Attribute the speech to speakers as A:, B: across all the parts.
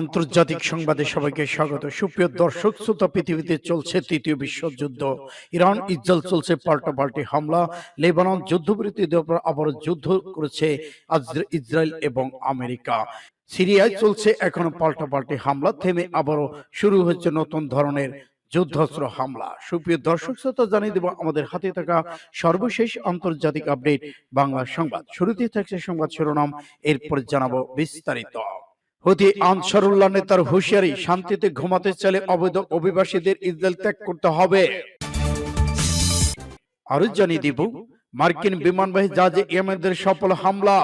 A: আন্তর্জাতিক সংবাদে সবাইকে স্বাগত। সুপ্রিয় দর্শক, শ্রোতা, পৃথিবীতে চলছে তৃতীয় বিশ্বযুদ্ধ। ইরান, ইসরায়েল চলছে পাল্টাপাল্টি হামলা। লেবানন যুদ্ধবিরতির উপর আবার যুদ্ধ করেছে ইসরায়েল এবং আমেরিকা। সিরিয়ায় চলছে এখনও পাল্টাপাল্টি হামলা। থেমে আবারও শুরু হচ্ছে নতুন ধরনের যুদ্ধাস্ত্র হামলা। সুপ্রিয় দর্শক, শ্রোতা, জানিয়ে দেব, আমাদের হাতে থাকা সর্বশেষ আন্তর্জাতিক আপডেট বাংলা সংবাদ। শুরুতেই থাকছে সংবাদ শিরোনাম। এরপর জানাব বিস্তারিত। হতি আনসারুল্লাহ নেতার হুঁশিয়ারি শান্তিতে ঘুমাতে চাইলে অবৈধ অভিবাসীদের ইসরায়েল ত্যাগ করতে হবে। আরও জানিয়ে দিব মার্কিন বিমানবাহী জাহাজে ইয়েমেনদের সফল হামলা।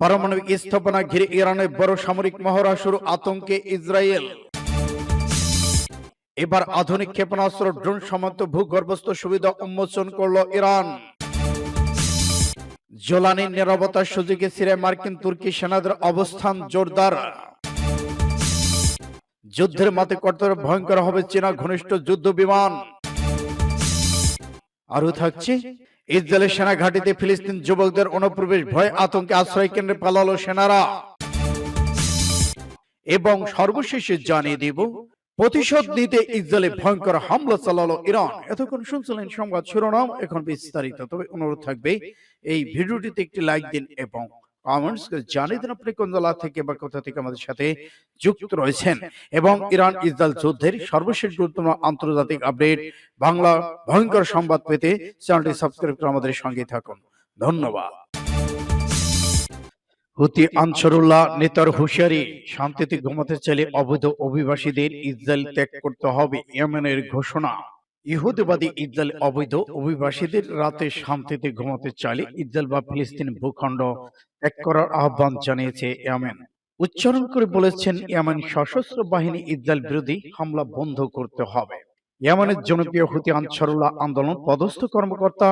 A: পারমাণবিক স্থাপনা ঘিরে ইরানের বড় সামরিক মহড়া শুরু আতঙ্কে ইসরায়েল। এবার আধুনিক ক্ষেপণাস্ত্র ড্রোন সমান্ত ভূগর্ভস্থ সুবিধা উন্মোচন করল ইরান। জোলানির নিরাপত্তার সুযোগে সিরিয়ায় মার্কিন তুর্কি সেনাদের অবস্থান জোরদার। যুদ্ধের মাতে কর্তব্য ভয়ঙ্কর হবে চীনা ঘনিষ্ঠ যুদ্ধ বিমান। আরও থাকছে ইসরায়েলের সেনা ঘাটিতে ফিলিস্তিন যুবকদের অনুপ্রবেশ ভয়, আতঙ্কে আশ্রয় কেন্দ্রে পালালো সেনারা। এবং সর্বশেষে জানিয়ে দিব প্রতিশোধ নিতে ইসরায়েলে ভয়ঙ্কর হামলা চালালো ইরান। এতক্ষণ শুনছিলেন সংবাদ শিরোনাম এখন বিস্তারিত। তবে অনুরোধ থাকবে এই ভিডিওটিতে একটি লাইক দিন এবং কমেন্টস জানিয়ে দিন আপনি কোন জেলা থেকে বা কোথা থেকে আমাদের সাথে যুক্ত রয়েছেন। এবং ইরান ইসরায়েল যুদ্ধের সর্বশেষ গুরুত্বপূর্ণ আন্তর্জাতিক আপডেট বাংলা ভয়ঙ্কর সংবাদ পেতে চ্যানেলটি সাবস্ক্রাইব করে আমাদের সঙ্গে থাকুন। ধন্যবাদ। হুতি আনসারুল্লাহ নেতার হুঁশিয়ারি শান্তিতে ঘুমাতে চাইলে অবৈধ অভিবাসীদের ইসরায়েল ত্যাগ করতে হবে ইয়েমেনের ঘোষণা। ইহুদিবাদী ইসরায়েল অবৈধ অভিবাসীদের রাতে শান্তিতে ঘুমাতে চাইলে ইসরায়েল বা ফিলিস্তিন ভূখণ্ড ত্যাগ করার আহ্বান জানিয়েছে ইয়েমেন। উচ্চারণ করে বলেছেন ইয়েমেন সশস্ত্র বাহিনী ইসরায়েল বিরোধী হামলা বন্ধ করতে হবে। ইয়েমেনের জনপ্রিয় হুতি আনসারুল্লাহ আন্দোলন পদস্থ কর্মকর্তা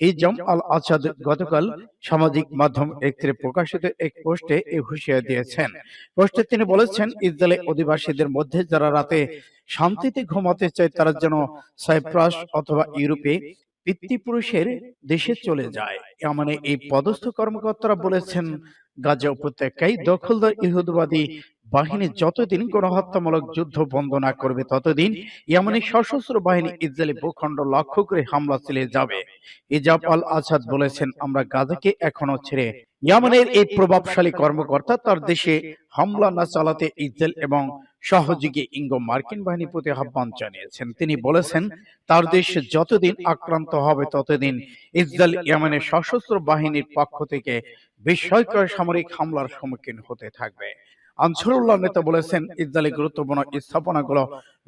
A: হিজাম আল আসাদ গতকাল সামাজিক মাধ্যম এক্সরে প্রকাশিত এক পোস্টে এই হুঁশিয়ারি দিয়েছেন। পোস্টে তিনি বলেছেন ইসরায়েলের অধিবাসীদের মধ্যে যারা রাতে শান্তিতে ঘুমাতে চায় তারা যেন সাইপ্রাস অথবা ইউরোপে পিতৃপুরুষের দেশে চলে যায়। মানে এই পদস্থ কর্মকর্তারা বলেছেন গাজা উপত্যকায় দখলদার ইহুদবাদী বাহিনী যতদিন গণহত্যামূলক যুদ্ধ বন্ধ না করবে ততদিন ইয়ামানি সশস্ত্র বাহিনী ইসরায়েলি ভূখণ্ড লক্ষ্য করে হামলা চালিয়ে যাবে। ইজাব আল আসাদ বলেছেন আমরা গাজাকে এখনও ছেড়ে ইয়ামানের এই প্রভাবশালী কর্মকর্তা তার দেশে হামলা না চালাতে ইসরায়েল এবং সহযোগী ইঙ্গো মার্কিন বাহিনীর প্রতি আহ্বান জানিয়েছেন। তিনি বলেছেন তার দেশ যতদিন আক্রান্ত হবে ততদিন ইসরায়েল ইয়ামানের সশস্ত্র বাহিনীর পক্ষ থেকে বিস্ময়কর সামরিক হামলার সম্মুখীন হতে থাকবে। আনসারুল্লাহ নেতা বলেছেন ইসরায়েলের গুরুত্বপূর্ণ স্থাপনাগুলো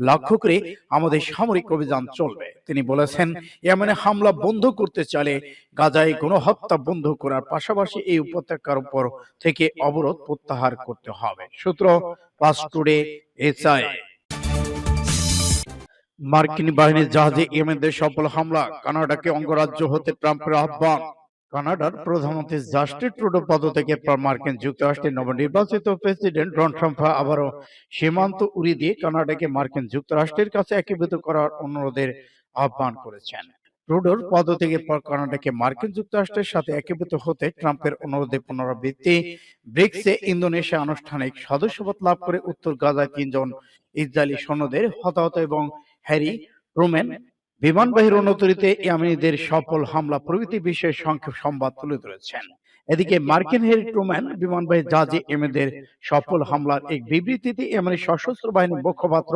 A: লক্ষ্য করে আমাদের সামরিক অভিযান চলবে। তিনি বলেছেন ইয়েমেনে হামলা বন্ধ করতে চাইলে গাজায় গণহত্যা বন্ধ করার পাশাপাশি এই উপত্যকার উপর থেকে অবরোধ প্রত্যাহার করতে হবে। সূত্র পাস টুডে এসআই। মার্কিন বাহিনীর জাহাজে ইয়েমেনদের সফল হামলা, কানাডাকে অঙ্গরাজ্য হতে ট্রাম্পের আহ্বান। কানাডার প্রধানমন্ত্রী জাস্টিন ট্রুডো পদ থেকে মার্কিন যুক্তরাষ্ট্রের নবনির্বাচিত প্রেসিডেন্ট ডোনাল্ড ট্রাম্প আবারও সীমান্ত উড়িয়ে দিয়ে কানাডাকে মার্কিন যুক্তরাষ্ট্রের কাছে একীভূত করার অনুরোধের আহ্বান করেছেন। ট্রুডোর পদ থেকে পর কানাডাকে মার্কিন যুক্তরাষ্ট্রের সাথে একীভূত হতে ট্রাম্পের অনুরোধে পুনরাবৃত্তি ব্রিক্সে ইন্দোনেশিয়া আনুষ্ঠানিক সদস্যপদ লাভ করে উত্তর গাজায় তিনজন ইসরায়েলি সৈন্যদের হতাহত এবং হ্যারি রোমেন বিমানবাহী রণতরীতে ইয়ামিনীদের সফল হামলা প্রভৃতি বিষয়ে সংক্ষেপ সংবাদ তুলে ধরেছেন। এদিকে মার্কিন হেরি ট্রুম্যান বিমানবাহী জাহাজে এমেদের সফল হামলার এক বিবৃতিতে ইয়েমেনের সশস্ত্র বাহিনীর মুখপাত্র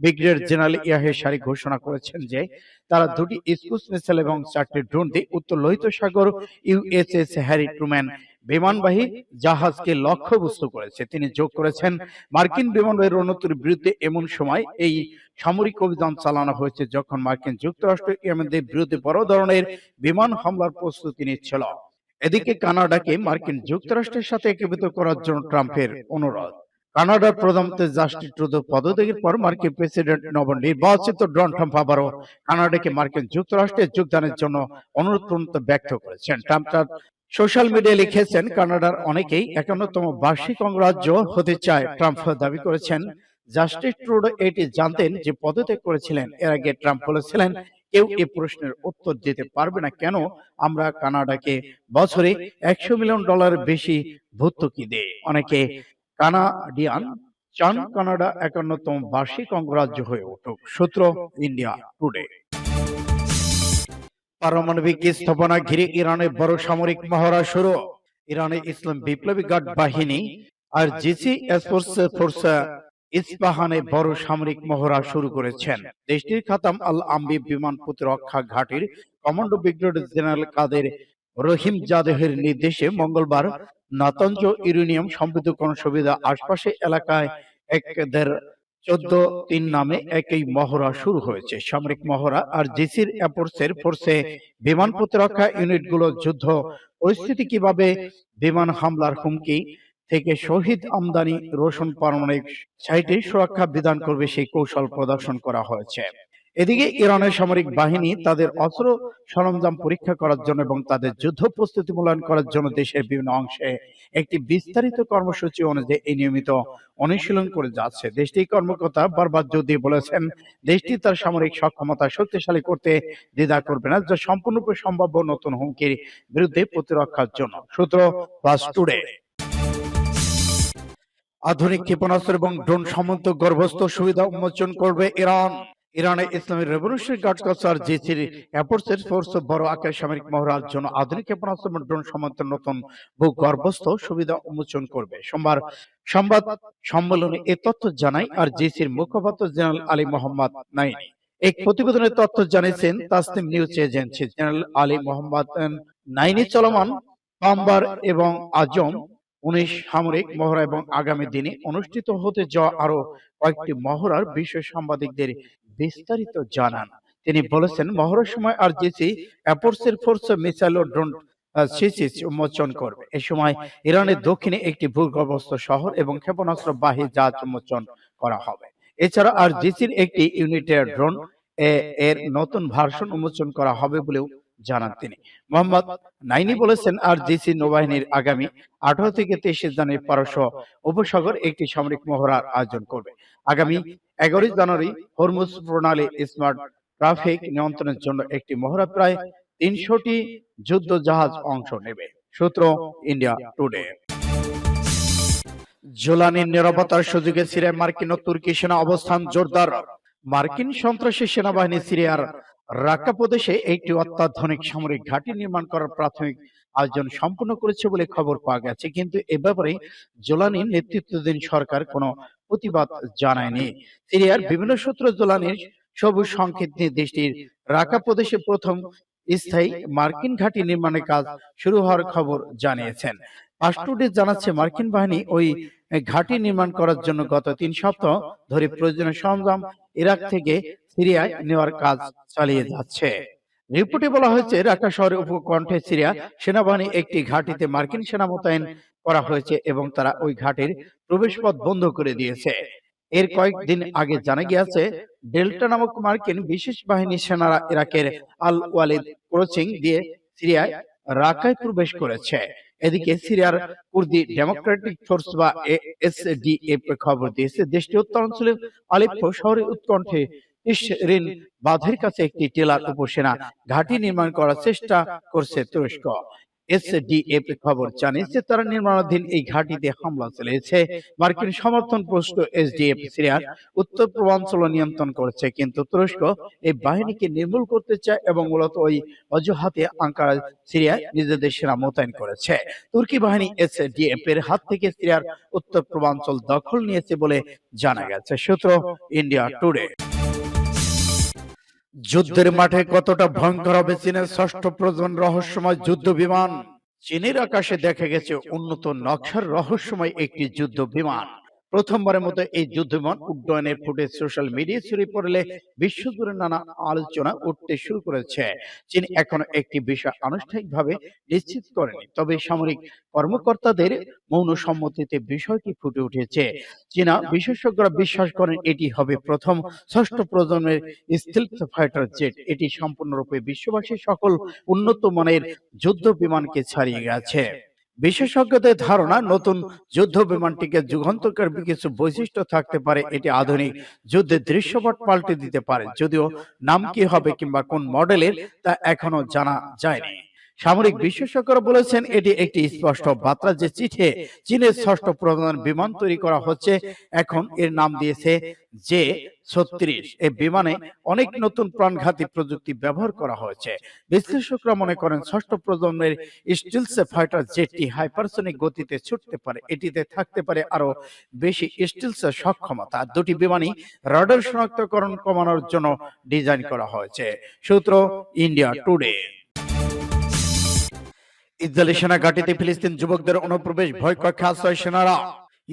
A: ব্রিগেডিয়ার জেনারেল ইয়াহে সারি ঘোষণা করেছেন যে, তারা দুটি স্কুস মিসাইল এবং চারটি ড্রোন দিয়ে উত্তর লোহিত সাগর ইউএসএস হ্যারি ট্রুম্যান বিমানবাহী জাহাজকে লক্ষ্যবস্তু করেছে। তিনি যোগ করেছেন মার্কিন বিমানবাহী রণতরীর বিরুদ্ধে এমন সময় এই সামরিক অভিযান চালানো হয়েছে। যখন মার্কিন যুক্তরাষ্ট্র ইয়েমেনদের বিরুদ্ধে বড় ধরনের বিমান হামলার প্রস্তুতি নিচ্ছিল। এদিকে কানাডাকে মার্কিন যুক্তরাষ্ট্রের সাথে একীভূত করার জন্য ট্রাম্পের অনুরোধ। কানাডার প্রধানমন্ত্রী জাস্টিন ট্রুডো পদত্যাগের পর মার্কিন প্রেসিডেন্ট নবনির্বাচিত ডোনাল্ড ট্রাম্প আবারও কানাডাকে মার্কিন যুক্তরাষ্ট্রে যোগদানের জন্য অনুরোধ ব্যক্ত করেছেন ট্রাম্প তার সোশ্যাল মিডিয়ায় লিখেছেন কানাডার অনেকেই একান্নতম বার্ষিক অঙ্গরাজ্য হতে চায় ট্রাম্প দাবি করেছেন। জাস্টিস ট্রুডো এটি জানতেন যে পদত্যাগ করেছিলেন এর আগে ট্রাম্প বলেছিলেন কেউ এ প্রশ্নের উত্তর দিতে পারবে না কেন? আমরা কানাডাকে বছরে একশো মিলিয়ন ডলার বেশি ভর্তুকি দেই। অনেকে কানাডিয়ান চান কানাডা একান্নতম বার্ষিক অঙ্গরাজ্য হয়ে উঠুক। সূত্র ইন্ডিয়া টুডে। পারমাণবিক স্থাপনা ঘিরে ইরানে বড় সামরিক মহড়া শুরু। ইরানে ইসলাম বিপ্লবী গার্ড বাহিনী আর জিসি ফোর্স ইস্পাহানে বড় সামরিক মহড়া শুরু করেছেন। দেশটির খাতাম আল আম্বি বিমান প্রতিরক্ষা ঘাটির commando brigadier general Qader Rahim জাদেহের নির্দেশে মঙ্গলবার নাতঞ্জ ইউরেনিয়াম সমৃদ্ধকরণ সুবিধা আশপাশে এলাকায় একদের চোদ্দ তিন নামে একই মহড়া শুরু হয়েছে। সামরিক মহড়া আর জিসির এয়ারফোর্সের ফোর্সে বিমান প্রতিরক্ষা ইউনিটগুলো যুদ্ধ। পরিস্থিতি কীভাবে বিমান হামলার হুমকি থেকে শহীদ আমদানি রোশন পারমাণবিক সাইটে সুরক্ষা বিধান করবে সেই কৌশল প্রদর্শন করা হয়েছে। এদিকে ইরানের সামরিক বাহিনী তাদের অস্ত্র সরঞ্জাম পরীক্ষা করার জন্য এবং তাদের যুদ্ধ প্রস্তুতি মূল্যায়ন করার জন্য দেশের বিভিন্ন অংশে একটি বিস্তারিত কর্মসূচি অনুযায়ী এই নিয়মিত অনুশীলন করে যাচ্ছে। দেশটির কর্মকর্তা বারবার দিয়ে বলেছেন দেশটি তার সামরিক সক্ষমতা শক্তিশালী করতে দ্বিধা করবে না যা সম্পূর্ণরূপে সম্ভাব্য নতুন হুমকির বিরুদ্ধে প্রতিরক্ষার জন্য। সূত্র বাস টুডে আধুনিক ক্ষেপণাস্ত্র এবং ড্রোন সমন্ত গর্ভস্থ সুবিধা উন্মোচন করবে ইরান। ইরানে ইসলামী রেভলিউশনারি গার্ড কর্পস আর জিসির এয়ারফোর্সের ফোর্স বড় আকার সামরিক মহড়ার জন্য আধুনিক ক্ষেপণাস্ত্র ড্রোন সমন্ত নতুন ভূগর্ভস্থ সুবিধা উন্মোচন করবে। সোমবার সংবাদ সম্মেলনে এ তথ্য জানায় আর জিসির মুখপাত্র জেনারেল আলী মোহাম্মদ নাইনি। এক প্রতিবেদনের তথ্য জানিয়েছেন, Tasnim news agency general Ali Mohammad Naini চলমান পাম্বার এবং আজম উনিশ সামরিক মহড়া এবং আগামী দিনে অনুষ্ঠিত হতে যাওয়া আরও কয়েকটি মহড়ার বিষয় সাংবাদিকদের বিস্তারিত জানান। তিনি বলেছেন মহড়ার সময় আর জিসি অ্যাপোর্সের ফোর্স মিসাইল ও ড্রোন সিসিস উন্মোচন করবে। এ সময় ইরানের দক্ষিণে একটি ভূগর্ভস্থ শহর এবং ক্ষেপণাস্ত্র বাহী জাহাজ উন্মোচন করা হবে। এছাড়া আর জিসির একটি ইউনিটের ড্রোন এর নতুন ভার্সন উন্মোচন করা হবে বলেও জানান তিনি। মোহাম্মদ নাইনি বলেছেন আর জিসি নৌবাহিনীর আগামী আঠারো থেকে তেইশে জানুয়ারি পারস্য উপসাগর একটি সামরিক মহড়ার আয়োজন করবে। আগামী এগারোই জানুয়ারি হরমুজ প্রণালী স্মার্ট ট্রাফিক নিয়ন্ত্রণের জন্য একটি মহড়া প্রায় তিনশোটি যুদ্ধ জাহাজ অংশ নেবে। সূত্র ইন্ডিয়া টুডে। জোলানির নিরাপত্তার সুযোগে সিরিয়ায় মার্কিন ও তুর্কি সেনা অবস্থান জোরদার। মার্কিন সন্ত্রাসী সেনাবাহিনী সিরিয়ার রাক্কা প্রদেশে একটি অত্যাধুনিক সামরিক ঘাঁটি নির্মাণ করার প্রাথমিক আয়োজন সম্পূর্ণ করেছে বলে খবর পাওয়া গেছে, কিন্তু এ ব্যাপারে জোলানির নেতৃত্বাধীন সরকার কোনো প্রতিবাদ জানায়নি। সিরিয়ার বিভিন্ন সূত্র জোলানির সবুজ সংকেত নিয়ে দেশটির রাকা প্রদেশে প্রথম স্থায়ী মার্কিন ঘাঁটি নির্মাণের কাজ শুরু হওয়ার খবর জানিয়েছেন। পাস্টুডে জানাচ্ছে মার্কিন বাহিনী ওই ঘাঁটি নির্মাণ করার জন্য গত তিন সপ্তাহ ধরে প্রয়োজনীয় সরঞ্জাম ইরাক থেকে সিরিয়ায় নেওয়ার কাজ চালিয়ে যাচ্ছে। রিপোর্টে বলা হয়েছে রাকা শহরের উপকণ্ঠে সিরিয়া সেনাবাহিনী একটি ঘাঁটিতে মার্কিন সেনা মোতায়েন করা হয়েছে এবং তারা ওই ঘাটির প্রবেশপথ বন্ধ করে দিয়েছে। এর কয়েকদিন আগে জানা গিয়েছে, ডেল্টা নামক মার্কিন বিশেষ বাহিনী সেনারা ইরাকের আল ওয়ালিদ ক্রসিং দিয়ে সিরিয়ায় রাকায় প্রবেশ করেছে। এদিকে সিরিয়ার কুর্দি ডেমোক্রেটিক ফোর্স বা এসডিএফ খবর দিয়েছে। দেশটি উত্তর উত্তরাঞ্চলের আলিপ্য শহরের উৎকণ্ঠে ইসরিন বাঁধের কাছে একটি টেলার উপসেনা ঘাঁটি নির্মাণ করার চেষ্টা করছে তুরস্ক। এসডিএফ খবর জানিয়েছে তারা নির্মাণাধীন এই ঘাঁটিতে হামলা চালিয়েছে। মার্কিন সমর্থন পোস্ট এসডিএফ সিরিয়ার উত্তর পূর্বাঞ্চল নিয়ন্ত্রণ করেছে কিন্তু তুরস্ক এই বাহিনীকে নির্মূল করতে চায় এবং মূলত ওই অজুহাতে আঙ্কারা সিরিয়ায় নিজেদের সেনা মোতায়েন করেছে। তুর্কি বাহিনী এসডিএফ এর হাত থেকে সিরিয়ার উত্তর পূর্বাঞ্চল দখল নিয়েছে বলে জানা গেছে। সূত্র ইন্ডিয়া টুডে। যুদ্ধের মাঠে কতটা ভয়ঙ্কর হবে চীনের ষষ্ঠ প্রজন রহস্যময় যুদ্ধ বিমান। চীনের আকাশে দেখা গেছে উন্নত নকশার রহস্যময় একটি যুদ্ধ বিমান। প্রথমবারের মতো এই যুদ্ধ বিমান উড্ডয়নের ফুটেজ সোশ্যাল মিডিয়া ছড়িয়ে পড়লে বিশ্বজুড়ে নানা আলোচনা উঠতে শুরু করেছে। চীন এখনও একটি বিষয় আনুষ্ঠানিকভাবে নিশ্চিত করেনি। তবে সামরিক কর্মকর্তাদের মৌন সম্মতিতে বিষয়টি ফুটে উঠেছে। চীনা বিশেষজ্ঞরা বিশ্বাস করেন এটি হবে প্রথম ষষ্ঠ প্রজন্মের স্টিলথ ফাইটার জেট এটি সম্পূর্ণরূপে বিশ্ববাসীর সকল উন্নত মানের যুদ্ধ বিমানকে ছাড়িয়ে গেছে। বিশেষজ্ঞদের ধারণা, নতুন যুদ্ধ বিমানটিকে যুগান্তকার কিছু বৈশিষ্ট্য থাকতে পারে, এটি আধুনিক যুদ্ধের দৃশ্যপট পাল্টে দিতে পারে, যদিও নাম কি হবে কিংবা কোন মডেলের তা এখনও জানা যায়নি। সামরিক বিশেষজ্ঞরা বলেছেন এটি একটি স্পষ্ট বার্তা যে চিঠে চীনের ষষ্ঠ প্রধান বিমান তৈরি করা হচ্ছে এখন এর নাম দিয়েছে যে ছত্রিশ। এই বিমানে অনেক নতুন প্রাণঘাতী প্রযুক্তি ব্যবহার করা হয়েছে। বিশ্লেষকরা মনে করেন ষষ্ঠ প্রজন্মের স্টিলসে ফাইটার জেটটি হাইপারসনিক গতিতে ছুটতে পারে। এটিতে থাকতে পারে আরও বেশি স্টিলসের সক্ষমতা। দুটি বিমানই রাডার শনাক্তকরণ কমানোর জন্য ডিজাইন করা হয়েছে। সূত্র ইন্ডিয়া টুডে ইসরায়েলি সেনা ঘাটিতে ফিলিস্তিন যুবকদের অনুপ্রবেশ ভয় কক্ষে আশ্রয় সেনারা।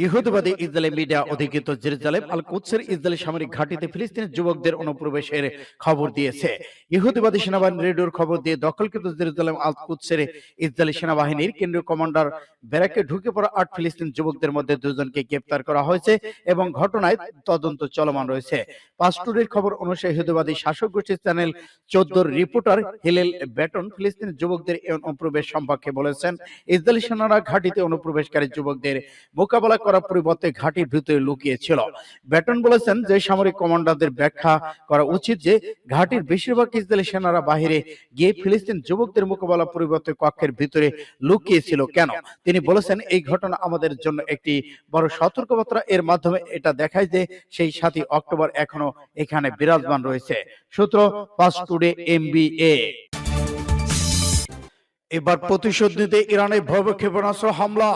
A: ইহুদিবাদী ইসরায়েলি মিডিয়া অধিকৃত জেরুজালেম আল কুদসের ইসরায়েলি সামরিক ঘাঁটিতে ফিলিস্তিনের যুবকদের অনুপ্রবেশের খবর দিয়েছে। ইহুদিবাদী সেনাবাহিনী রেডিওর খবর দিয়ে দখলকৃত জেরুজালেম আল কুদসের ইসরায়েলি সেনাবাহিনীর কেন্দ্রীয় কমান্ডার ব্যারাকে ঢুকে পড়া আট ফিলিস্তিন যুবকদের মধ্যে দুজনকে গ্রেপ্তার করা হয়েছে এবং ঘটনায় তদন্ত চলমান রয়েছে। পাস্টুরের খবর অনুসারে ইহুদবাদী শাসক গোষ্ঠীর চ্যানেল চোদ্দোর রিপোর্টার হিলেল ব্যাটন ফিলিস্তিন যুবকদের অনুপ্রবেশ সম্পর্কে বলেছেন। ইসরায়েলি সেনারা ঘাঁটিতে অনুপ্রবেশকারী যুবকদের মোকাবেলা করার পরিবর্তে ঘাঁটির ভিতরে লুকিয়ে ছিল ব্যাটন বলেছেন যে, সামরিক কমান্ডারদের ব্যাখ্যা করা উচিত যে, ঘাঁটির বেশিরভাগ ইসরায়েলি সেনারা বাহিরে গিয়ে ফিলিস্তিন যুবকদের মোকাবেলা পরিবর্তে কক্ষের ভিতরে লুকিয়ে ছিল কেন? তিনি বলেছেন, এই ঘটনা আমাদের জন্য একটি বড় সতর্কবার্তা। এর মাধ্যমে এটা দেখায় যে, সেই সাতই অক্টোবর এখনও এখানে বিরাজমান রয়েছে। সূত্র ফাস্ট টুডে, এমবিএ। এবার প্রতিশোধ নিতে ইরানের ভয়াবহ ক্ষেপণাস্ত্র হামলা।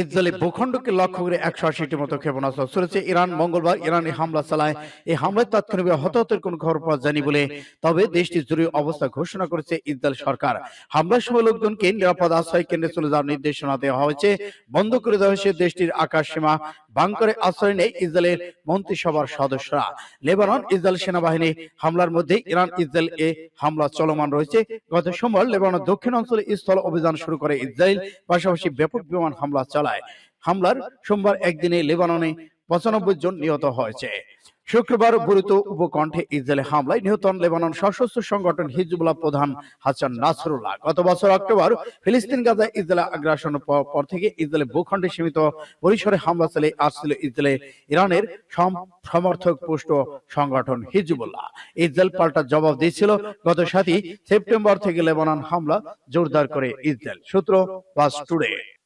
A: ইসরায়েলি ভূখণ্ডকে লক্ষ্য করে একশো আশিটি মতো ক্ষেপণাস্ত্র ছড়েছে ইরান, মঙ্গলবার ইরানি হামলা চালায়। এই হামলায় তাৎক্ষণিক হতাহতের কোনো খবর পাওয়া যায়নি বলে তবে দেশটি জরুরি অবস্থা ঘোষণা করেছে ইসরায়েল সরকার। হামলার সময় লোকজনকে নিরাপদ আশ্রয় কেন্দ্রে চলে যাওয়ার নির্দেশনা দেওয়া হয়েছে। বন্ধ করে দেওয়া হয়েছে দেশটির আকাশ সীমা। বাংকারে আশ্রয় নেই ইসরায়েলের মন্ত্রিসভার সদস্যরা। লেবানন ইসরায়েল সেনাবাহিনী হামলার মধ্যে ইরান ইসরায়েল এ হামলা চলমান রয়েছে। গত সোমবার লেবাননের দক্ষিণ অঞ্চলে স্থল অভিযান শুরু করে ইসরায়েল। পাশাপাশি ব্যাপক বিমান হামলা চালায়। হামলার সোমবার একদিনে লেবাননে পঁচানব্বই জন নিহত হয়েছে। শুক্রবার বুরিত উপকণ্ঠে ইসরায়েলি হামলায় নিহত লেবানন সশস্ত্র সংগঠন হিজবুল্লাহ প্রধান হাসান নাসরুল্লাহ। গত বছর অক্টোবর ফিলিস্তিন গাজায় ইসরায়েল আগ্রাসনের পর থেকে ইসরায়েলের ভূখণ্ডে সীমিত পরিসরে হামলা চালিয়ে আসছিল ইসরায়েলে, ইরানের সম- সমর্থক পুষ্ট সংগঠন হিজবুল্লাহ। ইসরায়েল পাল্টা জবাব দিয়েছিল। গত সাতই সেপ্টেম্বর থেকে লেবানন হামলা জোরদার করে ইসরায়েল। সূত্র বাস টুডে।